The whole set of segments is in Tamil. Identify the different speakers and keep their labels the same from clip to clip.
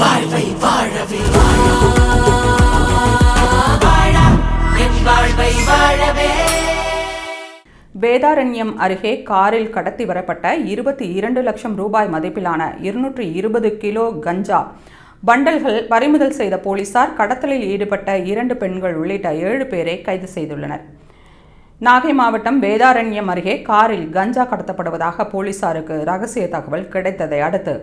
Speaker 1: வாழ்வை வாழவே வாழ்வை வாழவே.
Speaker 2: வேதாரண்யம் அருகே காரில் கடத்தி வரப்பட்ட இருபத்தி இரண்டு லட்சம் ரூபாய் மதிப்பிலான இருநூற்றி இருபது கிலோ கஞ்சா. பண்டல்கள் பறிமுதல் செய்த போலீசார் கடத்தலில் ஈடுபட்ட இரண்டு பெண்கள் உள்ளிட்ட ஏழு பேரை கைது செய்துள்ளனர். நாகை மாவட்டம் வேதாரண்யம் அருகே காரில் கஞ்சா கடத்தப்படுவதாக போலீசாருக்கு ரகசிய தகவல் கிடைத்ததை அடுத்து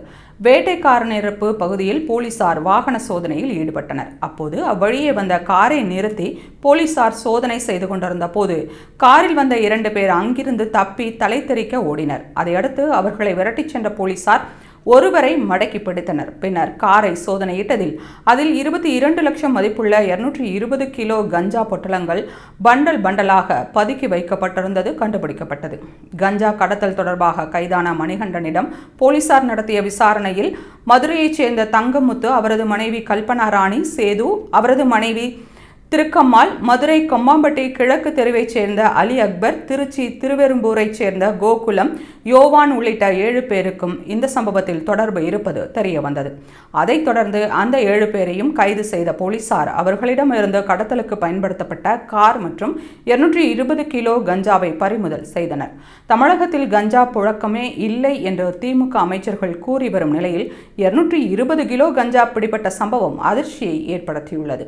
Speaker 2: வேட்டைக்காரனிருப்பு பகுதியில் போலீசார் வாகன சோதனையில் ஈடுபட்டனர். அப்போது அவ்வழியே வந்த காரை நிறுத்தி போலீசார் சோதனை செய்து கொண்டிருந்த போது காரில் வந்த இரண்டு பேர் அங்கிருந்து தப்பி தலை தெறிக்க ஓடினர். அதையடுத்து அவர்களை விரட்டிச் சென்ற போலீசார் ஒருவரை மடக்கி பிடித்தனர். பின்னர் காரை சோதனையிட்டதில் அதில் இருபத்தி இரண்டு லட்சம் மதிப்புள்ள இருநூற்றி இருபது கிலோ கஞ்சா பொட்டலங்கள் பண்டல் பண்டலாக பதுக்கி வைக்கப்பட்டிருந்தது கண்டுபிடிக்கப்பட்டது. கஞ்சா கடத்தல் தொடர்பாக கைதான மணிகண்டனிடம் போலீசார் நடத்திய விசாரணையில் மதுரையைச் சேர்ந்த தங்கமுத்து அவரது மனைவி கல்பனா ராணி சேது அவரது மனைவி திருக்கம்மாள் மதுரை கொம்மாம்பட்டி கிழக்கு தெருவைச் சேர்ந்த அலி அக்பர் திருச்சி திருவெரும்பூரைச் சேர்ந்த கோகுலம் யோவான் உள்ளிட்ட ஏழு பேருக்கும் இந்த சம்பவத்தில் தொடர்பு இருப்பது தெரிய வந்தது அதைத் தொடர்ந்து அந்த ஏழு பேரையும் கைது செய்த போலீசார் அவர்களிடமிருந்து கடத்தலுக்கு பயன்படுத்தப்பட்ட கார் மற்றும் இருநூற்றி இருபது கிலோ கஞ்சாவை பறிமுதல் செய்தனர். தமிழகத்தில் கஞ்சா புழக்கமே இல்லை என்று திமுக அமைச்சர்கள் கூறி வரும் நிலையில் இருநூற்றி இருபது கிலோ கஞ்சா பிடிபட்ட சம்பவம் அதிர்ச்சியை ஏற்படுத்தியுள்ளது.